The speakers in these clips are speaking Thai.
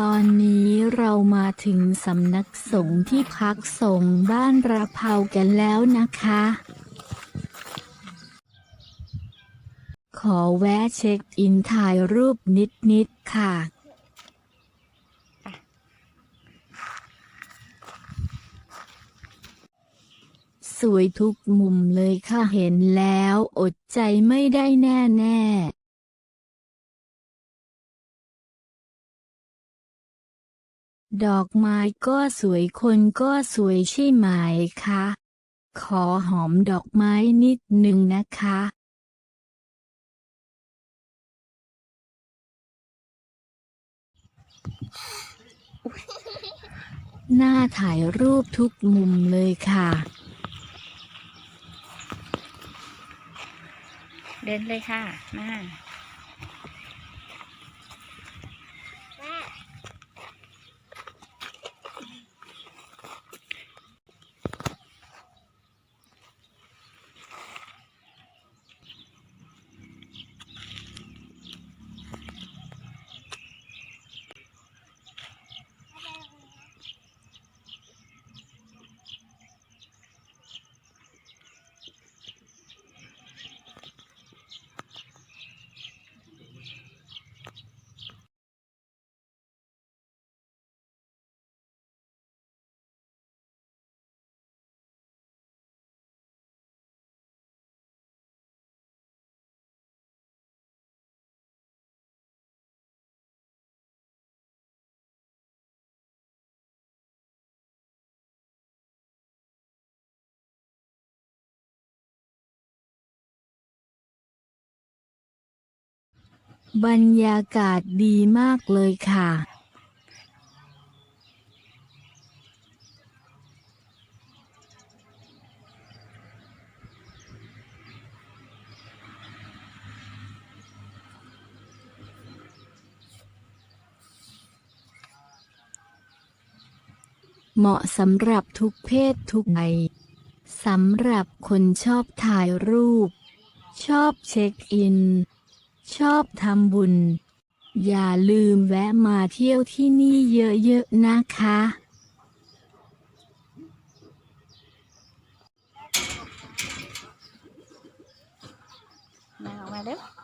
ตอนนี้เรามาถึงสำนักสงฆ์ที่พักสงฆ์บ้านระเภากันแล้วนะคะ ขอแวะเช็คอินถ่ายรูปนิด ๆ ค่ะสวยทุกมุมเลยค่ะเห็นแล้วอดใจไม่ได้แน่แน่ ดอกไม้ก็สวยคนก็สวยใช่ไหมคะ ขอหอมดอกไม้นิดหนึ่งนะคะ หน้าถ่ายรูปทุกมุมเลยค่ะ เดินเลยค่ะ มา บรรยากาศดีมากเลยค่ะ เหมาะสำหรับทุกเพศทุกวัยสำหรับคนชอบถ่ายรูป ชอบเช็คอิน ชอบทำบุญ อย่าลืมแวะมาเที่ยวที่นี่เยอะๆนะคะมาอ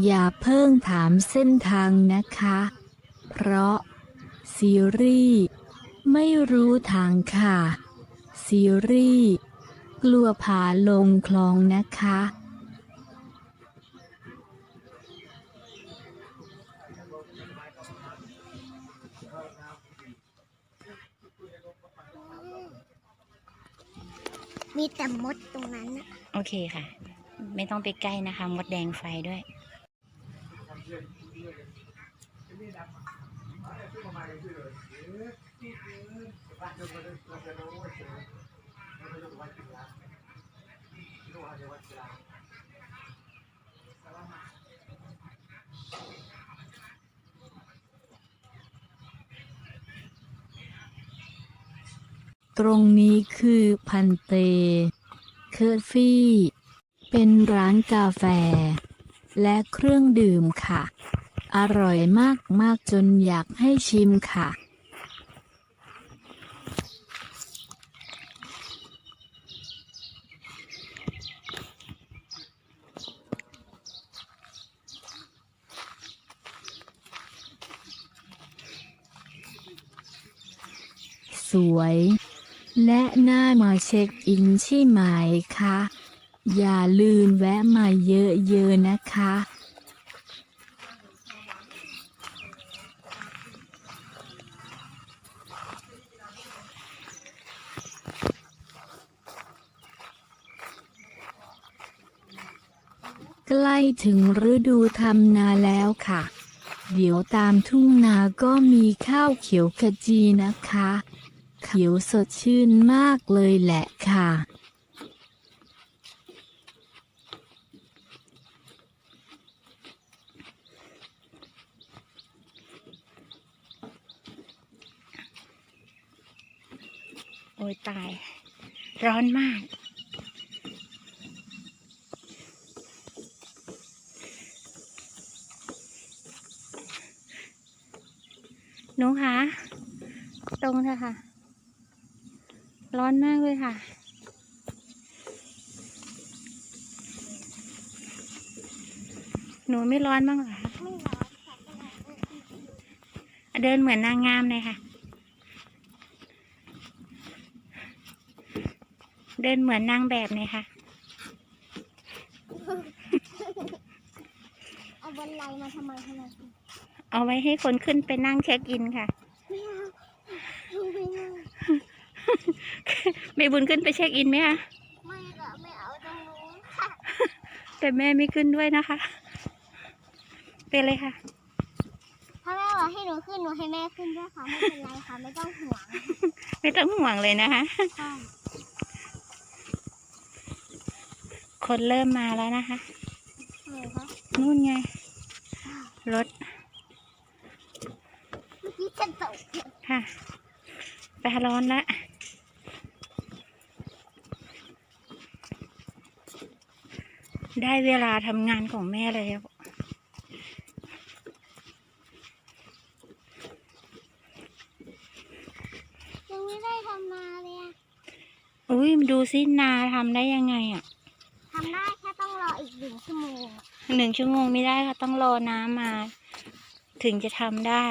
อกมาเร็วอย่าเพิ่งถามเส้นทางนะคะ เพราะ ซีรีส์ไม่รู้ทางค่ะ ซีรีส์กลัวผาลงคลองนะคะ มีแต่มดตรงนั้นน่ะโอเคค่ะ ไม่ต้องไปใกล้นะคะ มดแดงไฟด้วย ตรงนี้คือพันเต เคอร์ฟี่ เป็นร้านกาแฟ และเครื่องดื่มค่ะ อร่อยมากๆจนอยากให้ชิมค่ะ สวย และน่ามาเช็คอินใช่ไหมคะ อย่าลืมแวะมาเยอะๆนะคะ ใกล้ถึงฤดูทำนาแล้วค่ะ เดี๋ยวตามทุ่งนาก็มีข้าวเขียวขจีนะคะ เขียวสดชื่นมากเลยแหละค่ะ อ้ยตาย ร้อนมาก หนูคะตรงเถอะค่ะ ร้อนมากเลยค่ะหนูไม่ร้อนบ้างเหรอคะไม่ร้อนค่ะเดินเหมือนนางงามเลยค่ะ เดินเหมือนนางแบบเลยค่ะ เอาบนไลมาทำไมทำไมเอาไว้ให้คนขึ้นไปนั่งเช็คอินค่ะ ไม่เอาไม่เอาแม่บุญขึ้นไปเช็คอินไหมคะไม่ค่ะไม่เอาตรงนู้นค่ะ แต่แม่ไม่ขึ้นด้วยนะคะ เป็นเลยค่ะถ้าแม่บอกให้หนูขึ้นหนูให้แม่ขึ้นด้วยค่ะไม่เป็นไรค่ะไม่ต้องห่วง ไม่ต้องห่วงเลยนะคะ ค่ะ คนเริ่มมาแล้วนะคะไหนคะนู่นไง รถเมื่อกี้จะตกค่ะไปร้อนละได้เวลาทำงานของแม่แล้ว ยังไม่ได้ทำนาเลยอะอุ้ยดูสินาทำได้ยังไงอะทำได้แค่ต้ อีกหนึ่งชั่วโมงหนึ่งชั่วโมงไม่ได้ค่ะต้องรอน้ำมา ถึงจะทำได้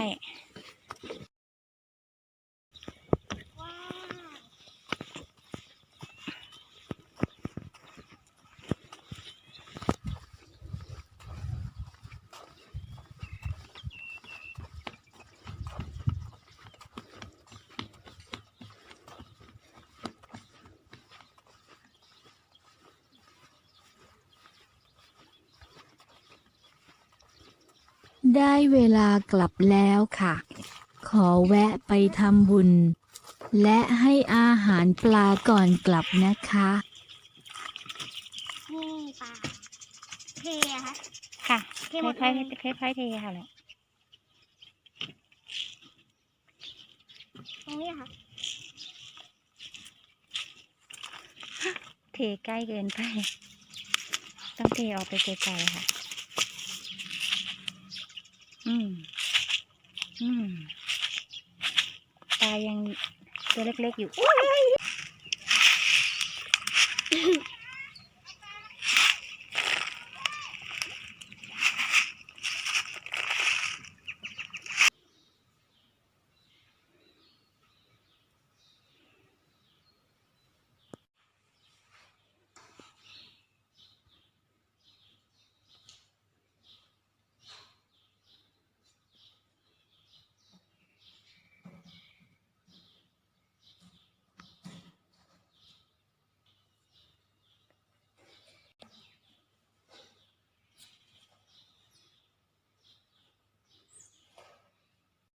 ได้เวลากลับแล้วค่ะ ขอแวะไปทำบุญ และให้อาหารปลาก่อนกลับนะคะ นี่ปลาเทอะคะค่ะเทค่หมดเลอยยๆค่อยๆเทค่ะเลยตรงนี้อะค่ะ เทใกล้เกินไป ต้องเทออกไปไกลๆค่ะ อืม อืม ปลายังตัวเล็กๆอยู่